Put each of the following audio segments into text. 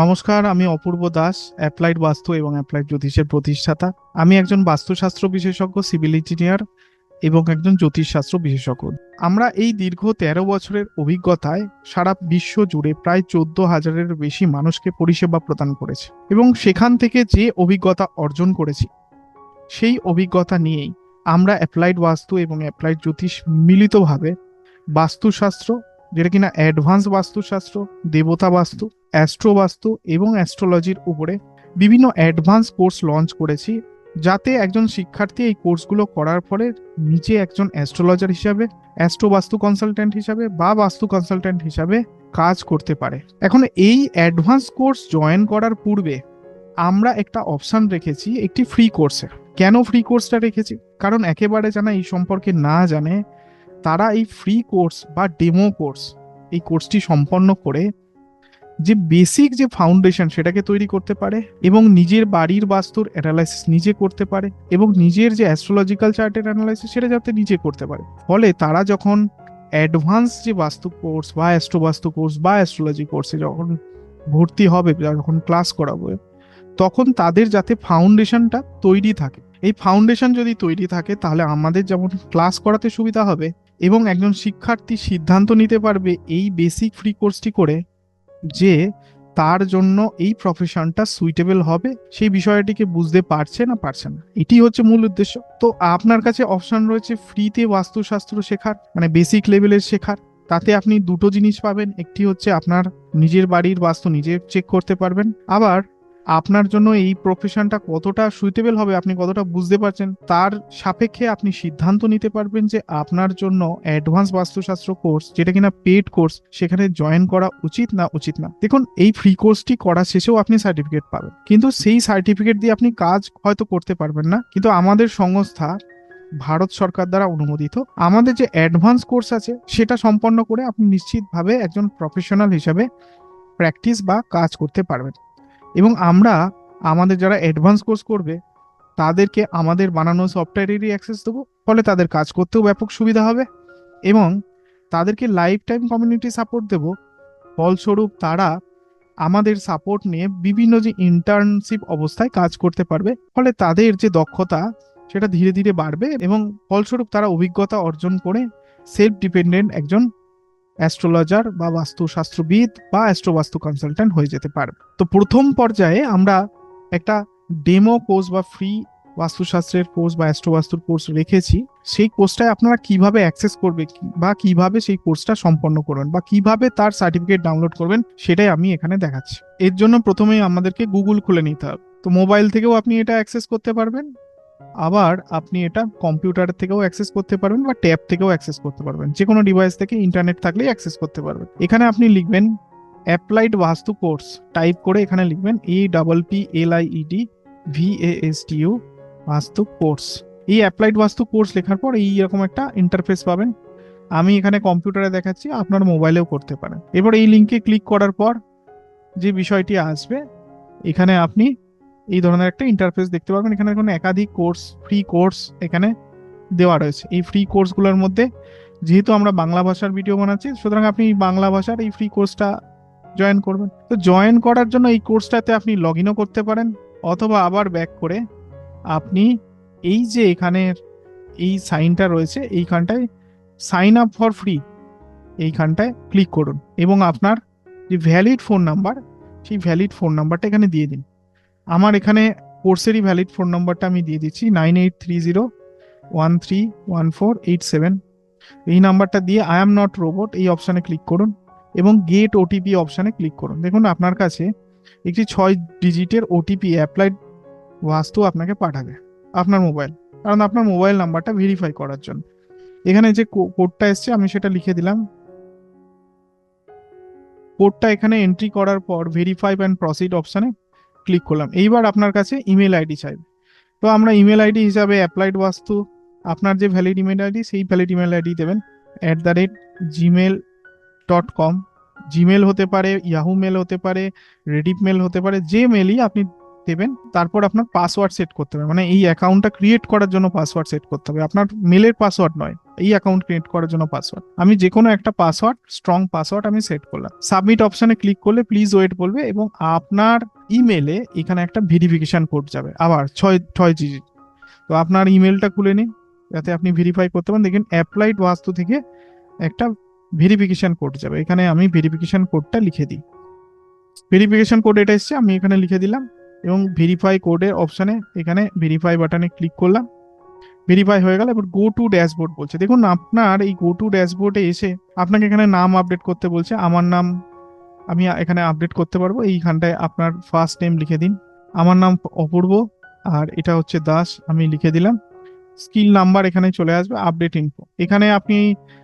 নমস্কার, আমি অপূর্ব দাস, অ্যাপ্লাইড বাস্তু এবং অ্যাপ্লাইড জ্যোতিষের প্রতিষ্ঠাতা। আমি একজন বাস্তুশাস্ত্র বিশেষজ্ঞ, সিভিল ইঞ্জিনিয়ার এবং একজন জ্যোতিষশাস্ত্র বিশেষজ্ঞ। আমরা এই দীর্ঘ তেরো বছরের অভিজ্ঞতায় সারা বিশ্ব জুড়ে প্রায় চোদ্দ হাজারের বেশি মানুষকে পরিষেবা প্রদান করেছে এবং সেখান থেকে যে অভিজ্ঞতা অর্জন করেছি, সেই অভিজ্ঞতা নিয়েই আমরা অ্যাপ্লাইড বাস্তু এবং অ্যাপ্লাইড জ্যোতিষ মিলিতভাবে বাস্তুশাস্ত্র যেটা কিনা অ্যাডভান্স বাস্তুশাস্ত্র, দেবতা বাস্তু, অ্যাস্ট্রো বাস্তু এবং অ্যাস্ট্রোলজির উপরে বিভিন্ন অ্যাডভান্স কোর্স লঞ্চ করেছি, যাতে একজন শিক্ষার্থী এই কোর্সগুলো করার পরে নিজে একজন অ্যাস্ট্রোলজার হিসাবে, অ্যাস্ট্রো বাস্তু কনসালট্যান্ট হিসাবে বা বাস্তু কনসালট্যান্ট হিসাবে কাজ করতে পারে। এখন এই অ্যাডভান্স কোর্স জয়েন করার পূর্বে আমরা একটা অপশন রেখেছি, একটি ফ্রি কোর্সের কেন ফ্রি কোর্সটা রেখেছি? কারণ একেবারে যারা এই সম্পর্কে না জানে তারা এই ফ্রি কোর্স বা ডেমো কোর্স এই কোর্সটি সম্পন্ন করে যে বেসিক যে ফাউন্ডেশন সেটাকে তৈরি করতে পারে এবং নিজের বাড়ির বাস্তুর অ্যানালাইসিস নিজে করতে পারে এবং নিজের যে অ্যাস্ট্রোলজিক্যাল চার্টের অ্যানালাইসিস সেটা যাতে নিজে করতে পারে। ফলে তারা যখন অ্যাডভান্স যে বাস্তু কোর্স বা অ্যাস্ট্রো বাস্তু কোর্স বা অ্যাস্ট্রোলজি কোর্সে যখন ভর্তি হবে যখন ক্লাস করাবো, তখন তাদের যাতে ফাউন্ডেশনটা তৈরি থাকে। এই ফাউন্ডেশন যদি তৈরি থাকে, তাহলে আমাদের যেমন ক্লাস করাতে সুবিধা হবে এবং একজন শিক্ষার্থী সিদ্ধান্ত নিতে পারবে এই বেসিক ফ্রি কোর্সটি করে যে তার জন্য এই প্রফেশনটা সুইটেবল হবে, সেই বিষয়টিকে বুঝতে পারছে না পারছে না। এটি হচ্ছে মূল উদ্দেশ্য। তো আপনার কাছে অপশন রয়েছে ফ্রিতে বাস্তুশাস্ত্র শেখার মানে বেসিক লেভেলের শেখার। তাতে আপনি দুটো জিনিস পাবেন, একটি হচ্ছে আপনার নিজের বাড়ির বাস্তু নিজে চেক করতে পারবেন। আবার আপনার জন্য এই প্রফেশনটা কতটা সুইটেবল হবে, আপনি কতটা বুঝতে পারছেন, তার সাপেক্ষে আপনি সিদ্ধান্ত নিতে পারবেন যে আপনার জন্য অ্যাডভান্স বাস্তুশাস্ত্র কোর্স যেটা কিনা পেড কোর্স সেখানে জয়েন করা উচিত না উচিত না। দেখুন, এই ফ্রি কোর্সটি করা শেষেও আপনি সার্টিফিকেট পাবেন। কিন্তু সেই সার্টিফিকেট দিয়ে আপনি কাজ হয়তো করতে পারবেন না। কিন্তু আমাদের সংস্থা ভারত সরকার দ্বারা অনুমোদিত। আমাদের যে অ্যাডভান্স কোর্স আছে, সেটা সম্পন্ন করে আপনি নিশ্চিতভাবে একজন প্রফেশনাল হিসাবে প্র্যাকটিস বা কাজ করতে পারবেন। এবং আমরা আমাদের যারা অ্যাডভান্স কোর্স করবে, তাদেরকে আমাদের বানানো সফটওয়্যারেরই অ্যাক্সেস দেবো, ফলে তাদের কাজ করতেও ব্যাপক সুবিধা হবে এবং তাদেরকে লাইফ টাইম কমিউনিটি সাপোর্ট দেবো। ফলস্বরূপ তারা আমাদের সাপোর্ট নিয়ে বিভিন্ন যে ইন্টার্নশিপ অবস্থায় কাজ করতে পারবে, ফলে তাদের যে দক্ষতা সেটা ধীরে ধীরে বাড়বে এবং ফলস্বরূপ তারা অভিজ্ঞতা অর্জন করে সেলফ ডিপেন্ডেন্ট একজন অ্যাস্ট্রোলজার বা বাস্তুশাস্ত্রবিদ বা অ্যাস্ট্রোবাস্তু কনসালট্যান্ট হয়ে যেতে পারবে। তো প্রথম পর্যায়ে আমরা একটা ডেমো কোর্স বা ফ্রি বাস্তুশাস্ত্রের কোর্স বা অ্যাস্ট্রোবাস্তুর কোর্স রেখেছি। সেই কোর্সটায় আপনারা কীভাবে অ্যাক্সেস করবে বা কীভাবে সেই কোর্সটা সম্পন্ন করবেন বা কীভাবে তার সার্টিফিকেট ডাউনলোড করবেন সেটাই আমি এখানে দেখাচ্ছি। এর জন্য প্রথমেই আমাদেরকে গুগল খুলে নিতে হবে। তো মোবাইল থেকেও আপনি এটা অ্যাক্সেস করতে পারবেন। আবার আপনি এটা কম্পিউটার থেকেও অ্যাক্সেস করতে পারবেন বা ট্যাব থেকেও অ্যাক্সেস করতে পারবেন। যে কোনো ডিভাইস থেকে ইন্টারনেট থাকলেই অ্যাক্সেস করতে পারবেন। এখানে আপনি লিখবেন অ্যাপ্লাইড বাস্তু কোর্স টাইপ করে এখানে লিখবেন A double P L I E D V S T U vastu course এই অ্যাপ্লাইড বাস্তু কোর্স লেখার পর এই এরকম একটা ইন্টারফেস পাবেন। আমি এখানে কম্পিউটারে দেখাচ্ছি, আপনার মোবাইলেও করতে পারেন। এবার এই লিঙ্কে ক্লিক করার পর যে বিষয়টি আসবে, এখানে আপনি এই ধরনের একটা ইন্টারফেস দেখতে পাবেন এখানে কোনো একাধিক কোর্স ফ্রি কোর্স এখানে দেওয়া রয়েছে। এই ফ্রি কোর্সগুলোর মধ্যে যেহেতু আমরা বাংলা ভাষার ভিডিও বানাচ্ছি, সুতরাং আপনি বাংলা ভাষার এই ফ্রি কোর্সটা জয়েন করবেন। তো জয়েন করার জন্য এই কোর্সটাতে আপনি লগ ইনও করতে পারেন, অথবা আবার ব্যাক করে আপনি এই যে এখানের এই সাইনটা রয়েছে, এইখানটায় সাইন আপ ফর ফ্রি এইখানটায় ক্লিক করুন এবং আপনার যে ভ্যালিড ফোন নাম্বার সেই ভ্যালিড ফোন নাম্বারটা এখানে দিয়ে দিন। আমার এখানে কোর্সেরই ভ্যালিড ফোন নম্বরটা আমি দিয়ে দিচ্ছি nine eight three zero one three one four eight seven এই নাম্বারটা দিয়ে আই এম নট রোবট এই অপশানে ক্লিক করুন এবং গেট ওটিপি অপশানে ক্লিক করুন। দেখুন আপনার কাছে একটি ছয় ডিজিটের ওটিপি অ্যাপ্লাইড বাস্তু আপনাকে পাঠাবে আপনার মোবাইল কারণ আপনার মোবাইল নাম্বারটা ভেরিফাই করার জন্য। এখানে যে কোডটা এসছে, আমি সেটা লিখে দিলাম। কোডটা এখানে এন্ট্রি করার পর ভেরিফাই অ্যান্ড প্রসিড অপশানে ক্লিক করলাম। এইবার আপনার কাছে ইমেল আইডি চাইবে। তো আমরা ইমেল আইডি হিসাবে অ্যাপ্লাইড বাস্তু, আপনার যে ভ্যালিড ইমেল আইডি সেই ভ্যালিড ইমেল আইডি দেবেন। At the rate Gmail dot com Gmail হতে পারে ইয়াহু মেল হতে পারে রেডিপ মেল হতে পারে, যে মেলই আপনি দেবেন, তারপর আপনার পাসওয়ার্ড সেট করতে হবে। মানে এই অ্যাকাউন্টটা ক্রিয়েট করার জন্য পাসওয়ার্ড সেট করতে হবে। আপনার মেলের পাসওয়ার্ড নয়, এই অ্যাকাউন্ট ক্রিয়েট করার জন্য পাসওয়ার্ড আমি যে কোনো একটা পাসওয়ার্ড স্ট্রং পাসওয়ার্ড আমি সেট করলাম। সাবমিট অপশনে ক্লিক করলে প্লিজ ওয়েট বলবে এবং আপনার ইমেলে এখানে একটা ভেরিফিকেশন কোড যাবে। আবার ছয় ছয় ডিজিট তো আপনার ইমেলটা খুলে নিন, যাতে আপনি ভেরিফাই করতে পারেন। দেখেন অ্যাপ্লাইড বাস্তু থেকে একটা ভেরিফিকেশন কোড যাবে। এখানে আমি ভেরিফিকেশন কোডটা লিখে দিই। ভেরিফিকেশন কোড এটা এসছে, আমি এখানে লিখে দিলাম। এবং ভেরিফাই কোডের অপশানে এখানে ভেরিফাই বাটনে ক্লিক করলাম। ভেরিফাই হয়ে গেল, এবার গো টু ড্যাশবোর্ড বলছে। দেখুন, আপনার এই গো টু ড্যাশবোর্ডে এসে আপনাকে এখানে নাম আপডেট করতে বলছে। আমার নাম, আমি এখানে আপডেট করতে পারব। এইখানটায় আপনার ফার্স্ট নেম লিখে দিন। আমার নাম অপূর্ব, আর এটা হচ্ছে দাস, আমি লিখে দিলাম। স্কিল নাম্বার এখানে চলে আসবে আপডেট ইনফো এখানে আপনি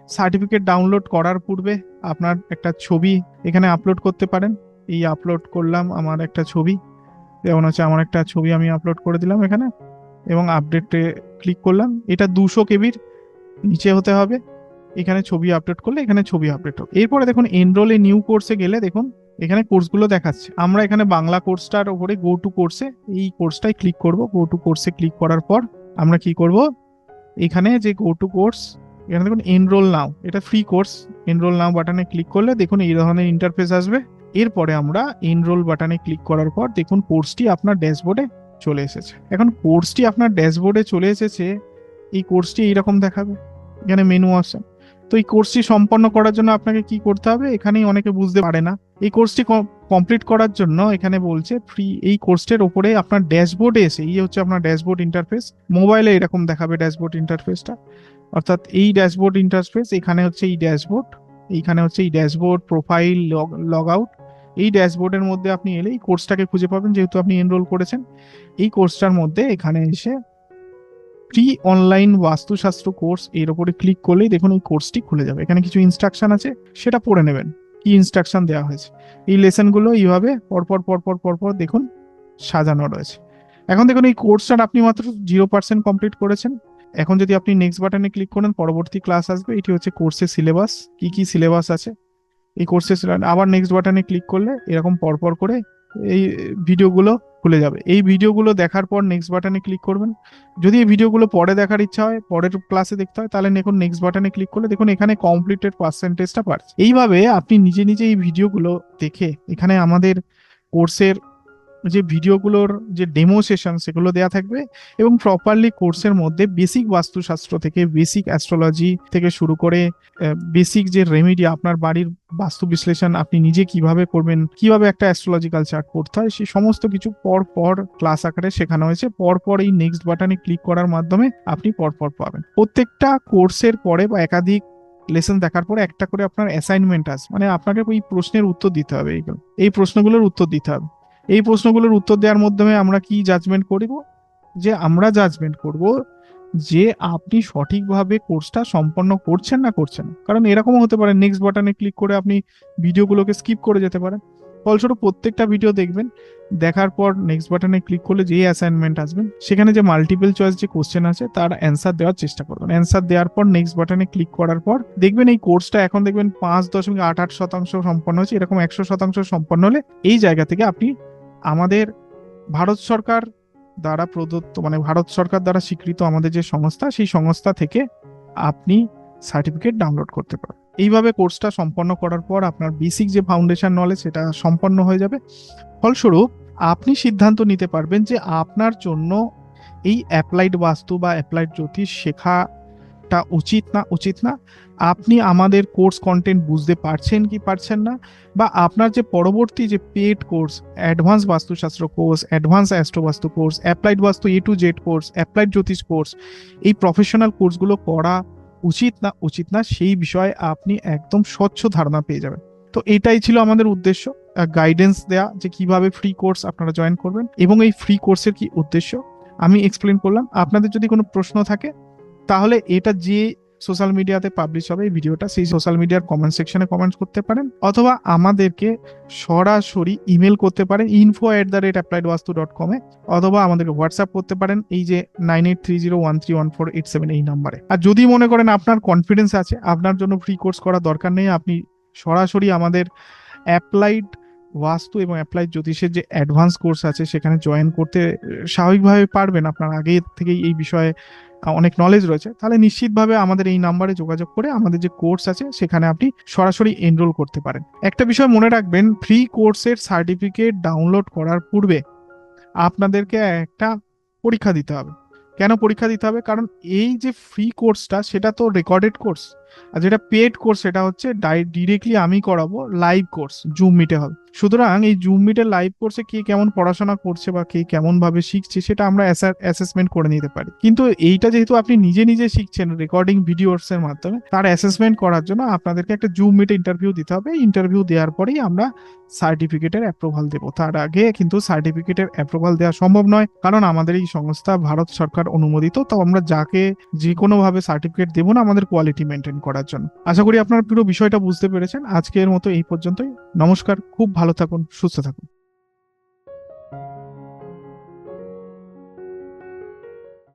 সার্টিফিকেট ডাউনলোড করার পূর্বে আপনার একটা ছবি এখানে আপলোড করতে পারেন। এই আপলোড করলাম আমার একটা ছবি। যেমন হচ্ছে আমার একটা ছবি আমি আপলোড করে দিলাম এখানে এবং আপডেটে ক্লিক করলাম। এটা দুশো কেবির নিচে হতে হবে। এখানে ছবি আপলোড করলে এখানে ছবি আপডেট হবে। এরপরে দেখুন এনরোলে নিউ কোর্সে গেলে দেখুন, এখানে কোর্সগুলো দেখাচ্ছে। আমরা এখানে বাংলা কোর্সটার উপরে গো টু কোর্সে এই কোর্সটাই ক্লিক করব। গো টু কোর্সে ক্লিক করার পর আমরা কি করব? এখানে যে গো টু কোর্স এখানে দেখুন এনরোল নাও এটা ফ্রি কোর্স এনরোল নাও বাটনে ক্লিক করলে দেখুন, এই ধরনের ইন্টারফেস আসবে। এরপরে আমরা এনরোল বাটনে ক্লিক করার পর দেখুন কোর্সটি আপনার ড্যাশবোর্ডে চলে এসেছে। এখন কোর্সটি আপনার ড্যাশবোর্ডে চলে এসেছে, এই কোর্সটি এইরকম দেখাবে, এখানে মেনু আছে। তো এই কোর্সটি সম্পন্ন করার জন্য আপনাকে কি করতে হবে? এখানেই অনেকে বুঝতে পারে না। এই কোর্সটি কমপ্লিট করার জন্য এখানে বলছে ফ্রি এই কোর্সটির ওপরে আপনার ড্যাশবোর্ডে এসে, এই হচ্ছে আপনার ড্যাশবোর্ড ইন্টারফেস মোবাইলে এরকম দেখাবে ড্যাশবোর্ড ইন্টারফেসটা অর্থাৎ এই ড্যাশবোর্ড ইন্টারফেস এখানে হচ্ছে এই ড্যাশবোর্ড এইখানে হচ্ছে এই ড্যাশবোর্ড প্রোফাইল লগ আউট এই ড্যাশবোর্ডের মধ্যে আপনি এলে এই কোর্সটাকে খুঁজে পাবেন, যেহেতু আপনি এনরোল করেছেন। এই কোর্সটার মধ্যে এখানে এসে ফ্রি অনলাইন বাস্তুশাস্ত্র কোর্স এর উপরে ক্লিক করলেই দেখুন এই কোর্সটি খুলে যাবে। এখানে কিছু ইনস্ট্রাকশন আছে, সেটা পড়ে নেবেন, কি ইনস্ট্রাকশন দেওয়া হয়েছে। এই লেসনগুলো এইভাবে পরপর পরপর পরপর দেখুন সাজানো রয়েছে। এখন দেখুন এই কোর্সটা আপনি মাত্র জিরো পার্সেন্ট কমপ্লিট করেছেন। এখন যদি আপনি নেক্সট বাটনে ক্লিক করেন, পরবর্তী ক্লাস আসবে, এটি হচ্ছে কোর্সের সিলেবাস কি কি সিলেবাস আছে? এই কোর্সের আবার নেক্সট বাটনে ক্লিক করলে এরকম পরপর করে এই ভিডিওগুলো খুলে যাবে। এই ভিডিওগুলো দেখার পর নেক্সট বাটনে ক্লিক করবেন। যদি এই ভিডিওগুলো পরে দেখার ইচ্ছা হয়, পরের ক্লাসে দেখতে হয়, তাহলে দেখুন নেক্সট বাটনে ক্লিক করলে দেখুন এখানে কমপ্লিটেড পার্সেন্টেজটা পাচ্ছে এইভাবে আপনি নিজে নিজে এই ভিডিওগুলো দেখে এখানে আমাদের কোর্সের যে ভিডিওগুলোর যে ডেমো সেশন সেগুলো দেওয়া থাকবে এবং প্রপারলি কোর্সের মধ্যে বেসিক বাস্তুশাস্ত্র থেকে বেসিক অ্যাস্ট্রোলজি থেকে শুরু করে বেসিক যে রেমেডি আপনার বাড়ির বাস্তু বিশ্লেষণ আপনি নিজে কীভাবে করবেন, কীভাবে একটা অ্যাস্ট্রোলজিক্যাল চার্ট করতে হয় সেই সমস্ত কিছু পর পর ক্লাস আকারে শেখানো হয়েছে। পর পর এই নেক্সট বাটনে ক্লিক করার মাধ্যমে আপনি পর পর পাবেন। প্রত্যেকটা কোর্সের পরে বা একাধিক লেসন দেখার পরে একটা করে আপনার অ্যাসাইনমেন্ট আছে। মানে আপনাকে ওই প্রশ্নের উত্তর দিতে হবে, এইগুলো। এই প্রশ্নগুলোর উত্তর দিতে হবে। এই প্রশ্নগুলোর উত্তর দেওয়ার মাধ্যমে আমরা কি জাজমেন্ট করব? যে আমরা জাজমেন্ট করব যে আপনি সঠিকভাবে কোর্সটা সম্পন্ন করছেন না করছেন। কারণ এরকমও হতে পারে নেক্সট বাটনে ক্লিক করে আপনি ভিডিওগুলোকে স্কিপ করে যেতে পারেন। ফলস্বরূপ প্রত্যেকটা ভিডিও দেখবেন, দেখার পর নেক্সট বাটনে ক্লিক করলে যে অ্যাসাইনমেন্ট আসবেন সেখানে যে মাল্টিপল চয়েস যে কোশ্চেন আছে, তার অ্যান্সার দেওয়ার চেষ্টা করবেন। অ্যান্সার দেওয়ার পর নেক্সট বাটনে ক্লিক করার পর দেখবেন এই কোর্সটা এখন দেখবেন পাঁচ দশমিক আট আট শতাংশ সম্পন্ন হচ্ছে এরকম একশো শতাংশ সম্পন্ন হলে এই জায়গা থেকে আপনি আমাদের ভারত সরকার দ্বারা প্রদত্ত মানে ভারত সরকার দ্বারা স্বীকৃত আমাদের যে সংস্থা, সেই সংস্থা থেকে আপনি সার্টিফিকেট ডাউনলোড করতে পারেন। এইভাবে কোর্সটা সম্পন্ন করার পর আপনার বেসিক যে ফাউন্ডেশন নলেজ, সেটা সম্পন্ন হয়ে যাবে। ফলস্বরূপ, আপনি সিদ্ধান্ত নিতে পারবেন যে আপনার জন্য এই অ্যাপ্লাইড বাস্তু বা অ্যাপ্লাইড জ্যোতিষ শেখাটা উচিত না উচিত না। আপনি আমাদের কোর্স কন্টেন্ট বুঝতে পারছেন কি পারছেন না? বা আপনার যে পরবর্তী যে paid course advance Vastushastra course advance Astrovastu course applied Vastu A to Z course applied Jyotish course এই প্রফেশনাল কোর্সগুলো করা উচিত না উচিত না, সেই বিষয়ে আপনি একদম স্বচ্ছ ধারণা পেয়ে যাবেন। তো এটাই ছিল আমাদের উদ্দেশ্য গাইডেন্স দেয়া যে কীভাবে ফ্রি কোর্স আপনারা জয়েন করবেন এবং এই ফ্রি কোর্সের কি উদ্দেশ্য। আমি এক্সপ্লেন করলাম। আপনাদের যদি কোনো প্রশ্ন থাকে তাহলে এটা যে সোশ্যাল মিডিয়াতে পাবলিশ হবে, এই ভিডিওটা সেই সোশ্যাল মিডিয়ার কমেন্ট সেকশনে কমেন্ট করতে পারেন, অথবা আমাদেরকে সরাসরি ইমেল করতে পারেন info at the rate applied Vastu dot কমে অথবা আমাদেরকে হোয়াটসঅ্যাপ করতে পারেন, এই যে nine eight three zero one three one four eight seven এই নাম্বারে আর যদি মনে করেন আপনার কনফিডেন্স আছে, আপনার জন্য ফ্রি কোর্স করা দরকার নেই, আপনি সরাসরি আমাদের অ্যাপ্লাইড বাস্তু এবং অ্যাপ্লাইড জ্যোতিষের যে অ্যাডভান্স কোর্স আছে, সেখানে জয়েন করতে, স্বাভাবিকভাবে পারবেন, আপনার আগে থেকেই এই বিষয়ে অনেক নলেজ রয়েছে, তাহলে নিশ্চিতভাবে আমাদের এই নাম্বারে যোগাযোগ করে আমাদের যে কোর্স আছে, সেখানে আপনি সরাসরি এনরোল করতে পারেন। একটা বিষয় মনে রাখবেন ফ্রি কোর্সের সার্টিফিকেট ডাউনলোড করার পূর্বে আপনাদেরকে একটা পরীক্ষা দিতে হবে। কেন পরীক্ষা দিতে হবে? কারণ এই যে ফ্রি কোর্সটা সেটা তো রেকর্ডেড কোর্স আর যেটা পেড কোর্স সেটা হচ্ছে ডিরেক্টলি আমি করাবো লাইভ কোর্স জুম মিটে হবে। সুতরাং এই জুম মিটের লাইভ কোর্সে কে কেমন পড়াশোনা করছে বা কে কেমন ভাবে শিখছে সেটা আমরা অ্যাসেসমেন্ট করে নিতে পারি। কিন্তু এইটা যেহেতু আপনি নিজে নিজে শিখছেন রেকর্ডিং ভিডিওস এর মাধ্যমে, তার অ্যাসেসমেন্ট করার জন্য আপনাদেরকে একটা জুম মিটে ইন্টারভিউ দিতে হবে। ইন্টারভিউ দেওয়ার পরেই আমরা সার্টিফিকেটের অ্যাপ্রুভাল দেবো। তার আগে কিন্তু সার্টিফিকেটের অ্যাপ্রুভাল দেওয়া সম্ভব নয়, কারণ আমাদের এই সংস্থা ভারত সরকার অনুমোদিত। তো আমরা যাকে যে কোনো ভাবে সার্টিফিকেট দেবো না, আমাদের কোয়ালিটি মেনটেন করার জন্য। আশা করি আপনার পুরো বিষয়টা বুঝতে পেরেছেন। আজকের মতো এই পর্যন্তই। নমস্কার, খুব ভালো থাকুন, সুস্থ থাকুন।